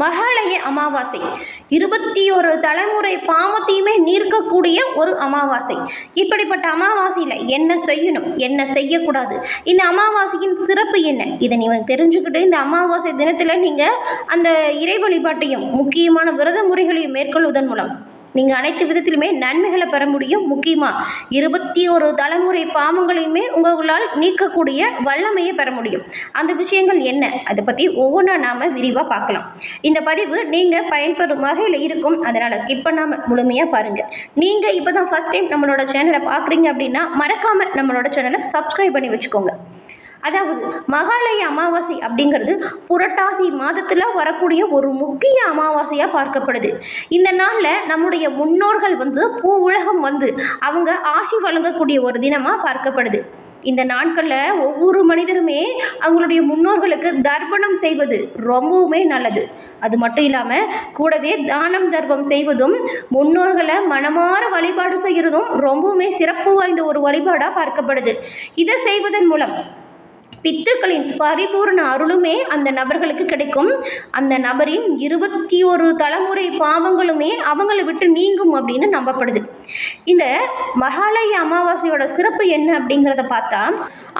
மகாலய அமாவாசை. இருபத்தி ஒரு தலைமுறை பாவத்தையுமே நீர்க்கக்கூடிய ஒரு அமாவாசை. இப்படிப்பட்ட அமாவாசையில் என்ன செய்யணும்? என்ன செய்யக்கூடாது? இந்த அமாவாசையின் சிறப்பு என்ன? இதை நீங்கள் தெரிஞ்சுக்கிட்டு இந்த அமாவாசை தினத்தில் நீங்கள் அந்த இறை வழிபாட்டையும் முக்கியமான விரத முறைகளையும் மேற்கொள்வதன் மூலம் நீங்கள் அனைத்து விதத்திலுமே நன்மைகளை பெற முடியும். முக்கியமாக இருபத்தி ஒரு தலைமுறை பாவங்களையுமே உங்களால் நீக்கக்கூடிய வல்லமையை பெற முடியும். அந்த விஷயங்கள் என்ன? அதை பற்றி ஒவ்வொன்றா நாம் விரிவாக பார்க்கலாம். இந்த பதிவு நீங்கள் பயன்பெறும் வகையில் இருக்கும். அதனால் ஸ்கிப் பண்ணாமல் முழுமையாக பாருங்கள் நீங்கள் இப்போ தான் ஃபஸ்ட் டைம் நம்மளோட சேனலை பார்க்குறீங்க அப்படின்னா மறக்காமல் நம்மளோட சேனலை சப்ஸ்கிரைப் பண்ணி வச்சுக்கோங்க. அதாவது மகாலய அமாவாசை அப்படிங்கிறது புரட்டாசி மாதத்தில் வரக்கூடிய ஒரு முக்கிய அமாவாசையாக பார்க்கப்படுது. இந்த நாளில் நம்முடைய முன்னோர்கள் வந்து பூ உலகம் வந்து அவங்க ஆசி வழங்கக்கூடிய ஒரு தினமாக பார்க்கப்படுது. இந்த நாட்களில் ஒவ்வொரு மனிதருமே அவங்களுடைய முன்னோர்களுக்கு தர்ப்பணம் செய்வது ரொம்பவுமே நல்லது. அது மட்டும் இல்லாமல் கூடவே தானம் தர்ப்பம் செய்வதும் முன்னோர்களை மனமாற வழிபாடு செய்கிறதும் ரொம்பவுமே சிறப்பு வாய்ந்த ஒரு வழிபாடாக பார்க்கப்படுது. இதை செய்வதன் மூலம் பித்தர்களின் பரிபூர்ண அருளுமே அந்த நபர்களுக்கு கிடைக்கும். அந்த நபரின் இருபத்தி ஒரு தலைமுறை பாவங்களுமே அவங்களை விட்டு நீங்கும் அப்படின்னு நம்பப்படுது. இந்த மகாலய அமாவாசையோட சிறப்பு என்ன அப்படிங்கிறத பார்த்தா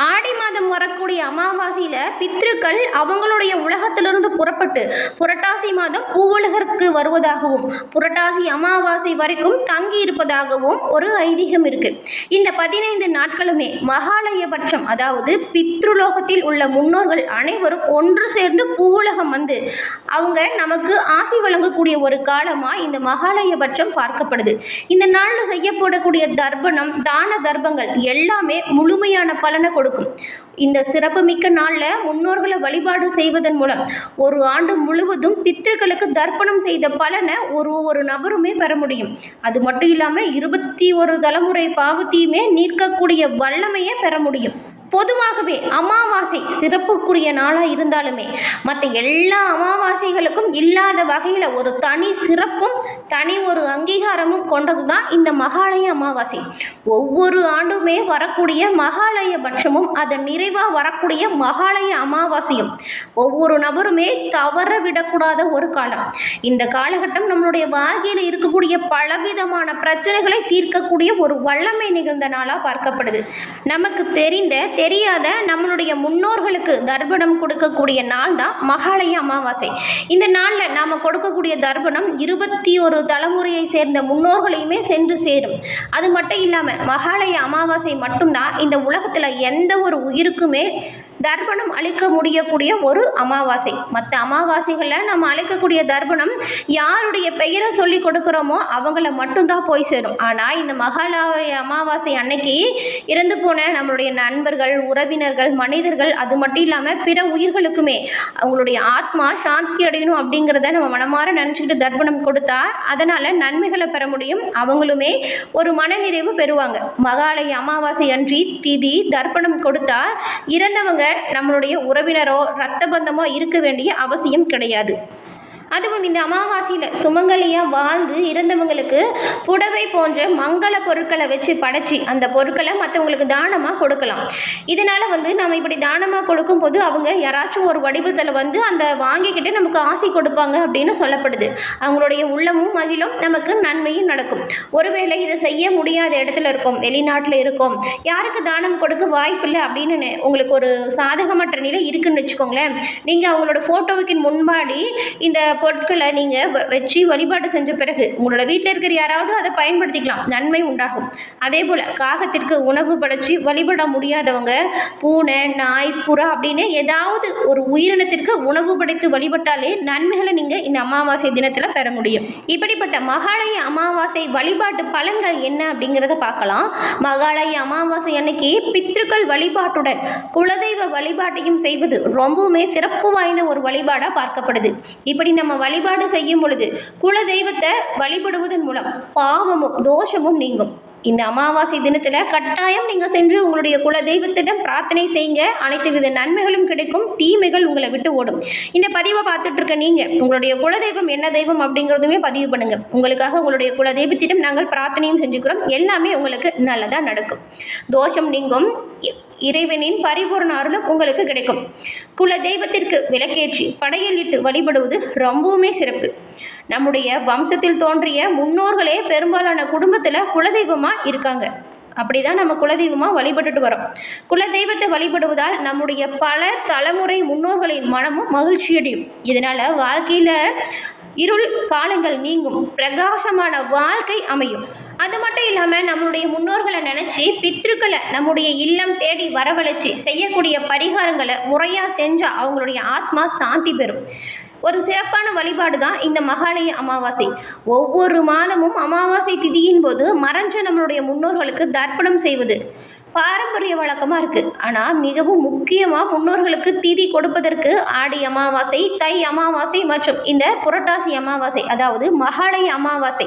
ஆடி மாதம் வரக்கூடிய அமாவாசையில் பித்ருக்கள் அவங்களுடைய உலகத்திலிருந்து புறப்பட்டு புரட்டாசி மாதம் பூவுலகிற்கு வருவதாகவும் புரட்டாசி அமாவாசை வரைக்கும் தங்கி இருப்பதாகவும் ஒரு ஐதீகம் இருக்குது இந்த பதினைந்து நாட்களுமே மகாலயபட்சம் அதாவது பித்ருலோகத்தில் உள்ள முன்னோர்கள் அனைவரும் ஒன்று சேர்ந்து பூவுலகம் வந்து அவங்க நமக்கு ஆசி வழங்கக்கூடிய ஒரு காலமாக இந்த மகாலயபட்சம் பார்க்கப்படுது. இந்த நாளில் செய்யப்படக்கூடிய தர்ப்பணம் தான தர்ப்பங்கள் எல்லாமே முழுமையான பலனை கொடுக்கும். இந்த சிறப்புமிக்க நாளில் முன்னோர்களை வழிபாடு செய்வதன் மூலம் ஒரு ஆண்டு முழுவதும் பித்தர்களுக்கு தர்ப்பணம் செய்த பலனை ஒரு ஒரு நபருமே பெற முடியும். அது மட்டும் இல்லாமல் இருபத்தி ஒரு தலைமுறை பாவத்தையுமே நீக்கக்கூடிய வல்லமையை பெற முடியும். பொதுவாகவே அமாவாசை சிறப்புக்குரிய நாளாக இருந்தாலுமே மற்ற எல்லா அமாவாசைகளுக்கும் இல்லாத வகையில் ஒரு தனி சிறப்பும் தனி ஒரு அங்கீகாரமும் கொண்டது தான் இந்த மகாலய அமாவாசை. ஒவ்வொரு ஆண்டுமே வரக்கூடிய மகாலய பட்சமும் அதன் நிறைவாக வரக்கூடிய மகாலய அமாவாசையும். ஒவ்வொரு நபருமே தவற விடக்கூடாத ஒரு காலம். இந்த காலகட்டம் நம்மளுடைய வாழ்க்கையில் இருக்கக்கூடிய பலவிதமான பிரச்சனைகளை தீர்க்கக்கூடிய ஒரு வல்லமை நிகழ்ந்த நாளாக பார்க்கப்படுது. நமக்கு தெரிந்த தெரியாத நம்மளுடைய முன்னோர்களுக்கு தர்ப்பணம் கொடுக்கக்கூடிய நாள் தான் மகாலய அமாவாசை. இந்த நாளில் நாம் கொடுக்கக்கூடிய தர்ப்பணம் இருபத்தி ஒரு தலைமுறையை சேர்ந்த முன்னோர்களையுமே சென்று சேரும். அது மட்டும் இல்லாமல் மகாலய அமாவாசை மட்டும்தான் இந்த உலகத்தில் எந்த ஒரு உயிருக்குமே தர்ப்பணம் அளிக்க முடியக்கூடிய ஒரு அமாவாசை. மற்ற அமாவாசைகளில் நம்ம அளிக்கக்கூடிய தர்ப்பணம் யாருடைய பெயரை சொல்லி கொடுக்குறோமோ அவங்கள மட்டும்தான் போய் சேரும். ஆனால் இந்த மகாலய அமாவாசை அன்னைக்கு இறந்து போன நம்மளுடைய நண்பர்கள் உறவினர்கள் மனிதர்கள் அது மட்டும் இல்லாமல் பிற உயிர்களுக்குமே அவங்களுடைய ஆத்மா சாந்தி அடையணும் அப்படிங்கிறத நம்ம மனமாற நினச்சிக்கிட்டு தர்ப்பணம் கொடுத்தா அதனால் நன்மைகளை பெற முடியும். அவங்களுமே ஒரு மனநிறைவு பெறுவாங்க. மகாலய அமாவாசை அன்றி திதி தர்ப்பணம் கொடுத்தா இறந்தவங்க நம்மளுடைய உறவினரோ ரத்த பந்தமோ இருக்க வேண்டிய அவசியம் கிடையாது. அதுவும் இந்த அமாவாசையில் சுமங்கலியாக வாழ்ந்து இறந்தவங்களுக்கு புடவை போன்ற மங்கள பொருட்களை வச்சு படைச்சி அந்த பொருட்களை மற்றவங்களுக்கு தானமாக கொடுக்கலாம். இதனால் வந்து நம்ம இப்படி தானமாக கொடுக்கும்போது அவங்க யாராச்சும் ஒரு வடிவத்தில் வந்து அந்த வாங்கிக்கிட்டு நமக்கு ஆசை கொடுப்பாங்க அப்படின்னு சொல்லப்படுது. அவங்களுடைய உள்ளமும் மகிழும் நமக்கு நன்மையும் நடக்கும். ஒருவேளை இதை செய்ய முடியாத இடத்துல இருக்கோம் வெளிநாட்டில் இருக்கோம் யாருக்கு தானம் கொடுக்க வாய்ப்பில்லை அப்படின்னு உங்களுக்கு ஒரு சாதகமற்ற நிலை இருக்குன்னு வச்சுக்கோங்களேன். நீங்கள் அவங்களோட ஃபோட்டோவுக்கு முன்பாடி இந்த பொருட்களை நீங்கள் வ- வச்சு வழிபாடு செஞ்ச பிறகு உங்களோட வீட்டில் இருக்கிற யாராவது அதை பயன்படுத்திக்கலாம். நன்மை உண்டாகும். அதே போல் காகத்திற்கு உணவு படைச்சி வழிபட முடியாதவங்க பூனை நாய் புறா அப்படின்னு ஏதாவது ஒரு உயிரினத்திற்கு உணவு படைத்து வழிபட்டாலே நன்மைகளை நீங்கள் இந்த அமாவாசை தினத்தில் பெற முடியும். இப்படிப்பட்ட மகாலய அமாவாசை வழிபாட்டு பலன்கள் என்ன அப்படிங்கிறத பார்க்கலாம். மகாலய அமாவாசை அன்னைக்கு பித்ருக்கள் வழிபாட்டுடன் குலதெய்வ வழிபாட்டையும் செய்வது ரொம்பவுமே சிறப்பு வாய்ந்த ஒரு வழிபாடாக பார்க்கப்படுது. இப்படி நம்ம வழிபாடு செய்யும் பொழுது குலதெய்வத்தை வழிபடுவதன் மூலம் பாவமும் தோஷமும் நீங்கும். இந்த அமாவாசை தினத்தில் கட்டாயம் நீங்கள் சென்று உங்களுடைய குல தெய்வத்திடம் பிரார்த்தனை செய்யுங்க. அனைத்து வித நன்மைகளும் கிடைக்கும். தீமைகள் உங்களை விட்டு ஓடும். இந்த பதிவை பார்த்துட்டு இருக்க நீங்கள் உங்களுடைய குலதெய்வம் என்ன தெய்வம் அப்படிங்கிறதுமே பதிவு பண்ணுங்கள் உங்களுக்காக உங்களுடைய குல தெய்வத்திடம் நாங்கள் பிரார்த்தனையும் செஞ்சுக்கிறோம். எல்லாமே உங்களுக்கு நல்லதாக நடக்கும். தோஷம் நீங்கும். இறைவனின் பரிபூர்ண அருளும் உங்களுக்கு கிடைக்கும். குல தெய்வத்திற்கு விளக்கேற்றி படையலிட்டு வழிபடுவது ரொம்பவுமே சிறப்பு. நம்முடைய வம்சத்தில் தோன்றிய முன்னோர்களே பெரும்பாலான குடும்பத்தில் குலதெய்வமாக இருக்காங்க. அப்படிதான் நம்ம குலதெய்வமாக வழிபட்டுட்டு வரோம் குலதெய்வத்தை வழிபடுவதால் நம்முடைய பல தலைமுறை முன்னோர்களின் மனமும் மகிழ்ச்சியடையும் இதனால் வாழ்க்கையில் இருள் காலங்கள் நீங்கும். பிரகாசமான வாழ்க்கை அமையும். அது மட்டும் இல்லாமல் நம்மளுடைய முன்னோர்களை நினச்சி பித்ருக்களை நம்முடைய இல்லம் தேடி வரவழைச்சி செய்யக்கூடிய பரிகாரங்களை முறையாக செஞ்சால் அவங்களுடைய ஆத்மா சாந்தி பெறும். ஒரு சிறப்பான வழிபாடு தான் இந்த மகாலய அமாவாசை. ஒவ்வொரு மாதமும் அமாவாசை திதியின் போது மறைஞ்ச நம்மளுடைய முன்னோர்களுக்கு தர்ப்பணம் செய்வது பாரம்பரிய வழக்கமாக இருக்குது ஆனால் மிகவும் முக்கியமாக முன்னோர்களுக்கு திதி கொடுப்பதற்கு ஆடி அமாவாசை தை அமாவாசை மற்றும் இந்த புரட்டாசி அமாவாசை அதாவது மகாலய அமாவாசை.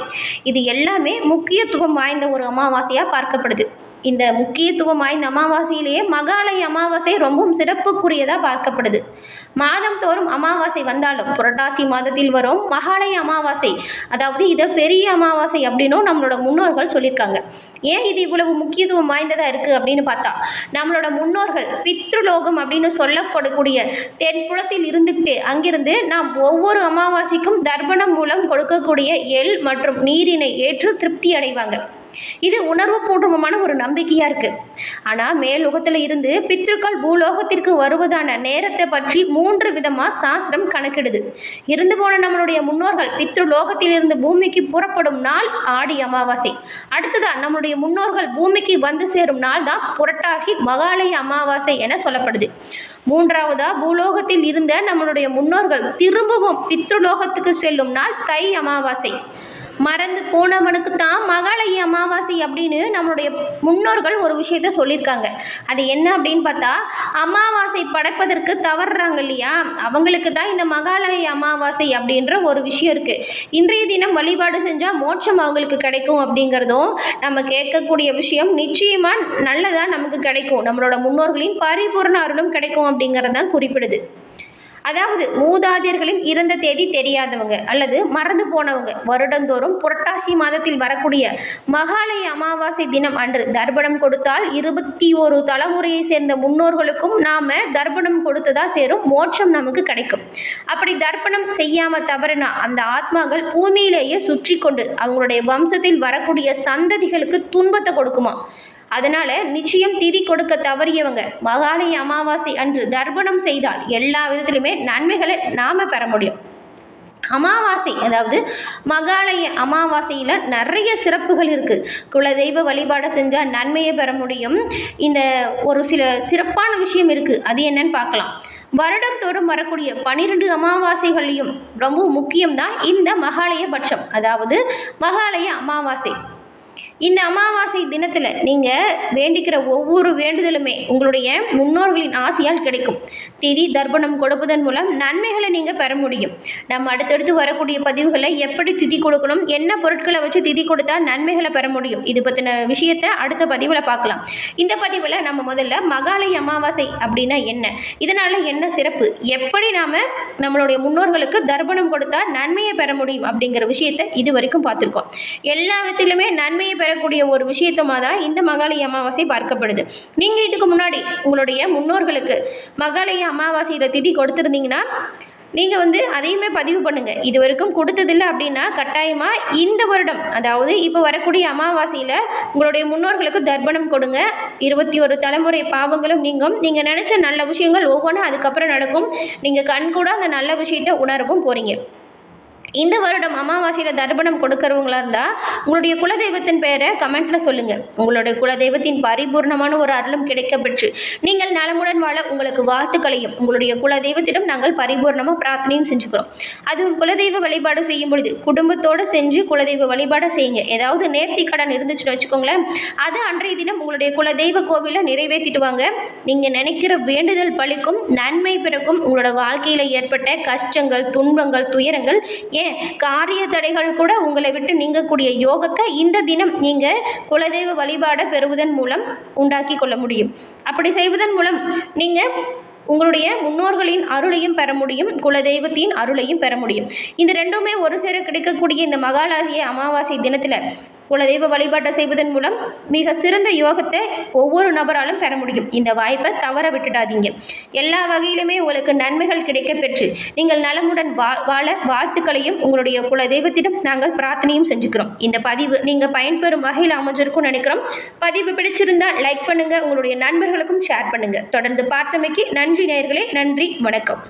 இது எல்லாமே முக்கியத்துவம் வாய்ந்த ஒரு அமாவாசையாக பார்க்கப்படுது. இந்த முக்கியத்துவம் வாய்ந்த அமாவாசையிலேயே மகாலய அமாவாசை ரொம்பவும் சிறப்புக்குரியதாக பார்க்கப்படுது. மாதம் தோறும் அமாவாசை வந்தாலும் புரட்டாசி மாதத்தில் வரும் மகாலய அமாவாசை அதாவது இதை பெரிய அமாவாசை அப்படின்னும் நம்மளோட முன்னோர்கள் சொல்லியிருக்காங்க. ஏன் இது இவ்வளவு முக்கியத்துவம் வாய்ந்ததாக இருக்குது அப்படின்னு பார்த்தா நம்மளோட முன்னோர்கள் பித்ருலோகம் அப்படின்னு சொல்லப்படக்கூடிய தென்புலத்தில் இருந்துக்கிட்டு அங்கிருந்து நாம் ஒவ்வொரு அமாவாசைக்கும் தர்ப்பணம் மூலம் கொடுக்கக்கூடிய எள் மற்றும் நீரினை ஏற்று திருப்தி அடைவாங்க. இது உணர்வு பூர்வமான ஒரு நம்பிக்கையாக இருக்குது ஆனால் மேலோகத்தில் இருந்து பித்ருக்கள் பூலோகத்திற்கு வருவதான நேரத்தை பற்றி மூன்று விதமாக சாஸ்திரம் கணக்கிடுது. இருந்து போன நம்மளுடைய முன்னோர்கள் பித்ருலோகத்திலிருந்து பூமிக்கு புறப்படும் நாள் ஆடி அமாவாசை. அடுத்ததான் நம்மளுடைய முன்னோர்கள் பூமிக்கு வந்து சேரும் நாள் தான் புரட்டாசி மகாலய அமாவாசை என சொல்லப்படுது. மூன்றாவதா பூலோகத்தில் இருந்த நம்மளுடைய முன்னோர்கள் திரும்பவும் பித்ருலோகத்துக்கு செல்லும் நாள் தை அமாவாசை. மறந்து போனவனுக்கு தான் மகாலய அமாவாசை அப்படின்னு நம்மளுடைய முன்னோர்கள் ஒரு விஷயத்த சொல்லியிருக்காங்க. அது என்ன அப்படின்னு பார்த்தா அமாவாசை படைப்பதற்கு தவறுறாங்க இல்லையா? அவங்களுக்கு தான் இந்த மகாலய அமாவாசை அப்படின்ற ஒரு விஷயம் இருக்குது இன்றைய தினம் வழிபாடு செஞ்சால் மோட்சம் அவங்களுக்கு கிடைக்கும் அப்படிங்கிறதும் நம்ம கேட்கக்கூடிய விஷயம். நிச்சயமாக நல்லதாக நமக்கு கிடைக்கும். நம்மளோட முன்னோர்களின் பரிபூர்ண அருளும் கிடைக்கும் அப்படிங்கிறது தான் குறிப்பிடுது. அதாவது மூதாதையர்களின் இறந்த தேதி தெரியாதவங்க அல்லது மறந்து போனவங்க. வருடந்தோறும் புரட்டாசி மாதத்தில் வரக்கூடிய மகாலய அமாவாசை தினம் அன்று தர்ப்பணம் கொடுத்தால் இருபத்தி ஒரு தலைமுறையை சேர்ந்த முன்னோர்களுக்கும் நாம தர்ப்பணம் கொடுத்ததா சேரும் மோட்சம் நமக்கு கிடைக்கும். அப்படி தர்ப்பணம் செய்யாம தவறுனா அந்த ஆத்மாக்கள் பூமியிலேயே சுற்றி கொண்டு அவங்களுடைய வம்சத்தில் வரக்கூடிய சந்ததிகளுக்கு துன்பத்தை கொடுக்குமா? அதனால நிச்சயம் திதி கொடுக்க தவறியவங்க. மகாலய அமாவாசை அன்று தர்ப்பணம் செய்தால் எல்லா விதத்திலுமே நன்மைகளை நாம பெற முடியும். அமாவாசை அதாவது மகாலய அமாவாசையில் நிறைய சிறப்புகள் இருக்குது குலதெய்வ வழிபாடை செஞ்சால் நன்மையை பெற முடியும். இந்த ஒரு சில சிறப்பான விஷயம் இருக்குது அது என்னன்னு பார்க்கலாம். வருடம் தோறும் வரக்கூடிய பனிரெண்டு அமாவாசைகளையும் ரொம்ப முக்கியம்தான் இந்த மகாலய பட்சம். அதாவது மகாலய அமாவாசை. இந்த அமாவாசை தினத்தில் நீங்கள் வேண்டிக்கிற ஒவ்வொரு வேண்டுதலுமே உங்களுடைய முன்னோர்களின் ஆசையால் கிடைக்கும். திதி தர்ப்பணம் கொடுப்பதன் மூலம் நன்மைகளை நீங்கள் பெற முடியும். நம்ம அடுத்தடுத்து வரக்கூடிய பதிவுகளை எப்படி திதி கொடுக்கணும் என்ன பொருட்களை வச்சு திதி கொடுத்தா நன்மைகளை பெற முடியும் இது பற்றின விஷயத்தை அடுத்த பதிவில் பார்க்கலாம். இந்த பதிவில் நம்ம முதல்ல மகாலய அமாவாசை அப்படின்னா என்ன? இதனால் என்ன சிறப்பு? எப்படி நாம் நம்மளுடைய முன்னோர்களுக்கு தர்ப்பணம் கொடுத்தா நன்மையை பெற முடியும் அப்படிங்கிற விஷயத்தை இது வரைக்கும் பார்த்துருக்கோம். எல்லா விதத்திலுமே நன்மையை பெறக்கூடிய ஒரு விஷயத்தமாக தான் இந்த மகாலய அமாவாசை பார்க்கப்படுது. நீங்கள் இதுக்கு முன்னாடி உங்களுடைய முன்னோர்களுக்கு மகாலய அமாவாசையில் திதி கொடுத்துருந்தீங்கன்னா நீங்கள் வந்து அதையுமே பதிவு பண்ணுங்கள் இது வரைக்கும் கொடுத்ததில்ல அப்படின்னா கட்டாயமாக இந்த வருடம் அதாவது இப்போ வரக்கூடிய அமாவாசையில் உங்களுடைய முன்னோர்களுக்கு தர்ப்பணம் கொடுங்க. இருபத்தி ஒரு தலைமுறை பாவங்களும் நீங்கும். நீங்கள் நினச்ச நல்ல விஷயங்கள் ஒவ்வொன்றும் அதுக்கப்புறம் நடக்கும். நீங்கள் கண்கூட அந்த நல்ல விஷயத்தை உணரவும் போகிறீங்க இந்த வருடம் அமாவாசையில் தர்ப்பணம் கொடுக்கறவங்களா இருந்தால் உங்களுடைய குலதெய்வத்தின் பெயரை கமெண்ட்டில் சொல்லுங்கள் உங்களுடைய குலதெய்வத்தின் பரிபூர்ணமான ஒரு அருளும் கிடைக்க பெற்று நீங்கள் நலமுடன் வாழ உங்களுக்கு வாழ்த்துக்களையும் உங்களுடைய குலதெய்வத்திடம் நாங்கள் பரிபூர்ணமாக பிரார்த்தனையும் செஞ்சுக்கிறோம். அதுவும் குலதெய்வ வழிபாடு செய்யும் பொழுது குடும்பத்தோடு செஞ்சு குலதெய்வ வழிபாடை செய்யுங்க. ஏதாவது நேர்த்தி கடன் இருந்துச்சுன்னு வச்சுக்கோங்களேன் அது அன்றைய தினம் உங்களுடைய குலதெய்வ கோவிலில் நிறைவேற்றிட்டு வாங்க. நீங்கள் நினைக்கிற வேண்டுதல் பழிக்கும் நன்மை பிறக்கும் உங்களோட வாழ்க்கையில் ஏற்பட்ட கஷ்டங்கள் துன்பங்கள் துயரங்கள் ஏன் காரிய தடைகள் கூட உங்களை விட்டு நீங்கக்கூடிய யோகத்தை இந்த தினம் நீங்கள் குலதெய்வ வழிபாடை பெறுவதன் மூலம் உண்டாக்கி கொள்ள முடியும். அப்படி செய்வதன் மூலம் நீங்கள் உங்களுடைய முன்னோர்களின் அருளையும் பெற முடியும் குலதெய்வத்தின் அருளையும் பெற முடியும். இந்த ரெண்டுமே ஒரு சேர கிடைக்கக்கூடிய இந்த மகாலாகிய அமாவாசை தினத்தில் குலதெய்வ வழிபாட்டை செய்வதன் மூலம் மிக சிறந்த யோகத்தை ஒவ்வொரு நபராலும் பெற முடியும். இந்த வாய்ப்பை தவற விட்டுடாதீங்க. எல்லா வகையிலுமே உங்களுக்கு நன்மைகள் கிடைக்க பெற்று நீங்கள் நலமுடன் வா வாழ வாழ்த்துக்களையும் உங்களுடைய குலதெய்வத்திடம் நாங்கள் பிரார்த்தனையும் செஞ்சுக்கிறோம். இந்த பதிவு நீங்கள் பயன்பெறும் வகையில் அமைஞ்சிருக்கும்னு நினைக்கிறோம். பதிவு பிடிச்சிருந்தா லைக் பண்ணுங்கள் உங்களுடைய நண்பர்களுக்கும் ஷேர் பண்ணுங்கள் தொடர்ந்து பார்த்தமைக்கு நன்றி நேர்களே நன்றி வணக்கம்.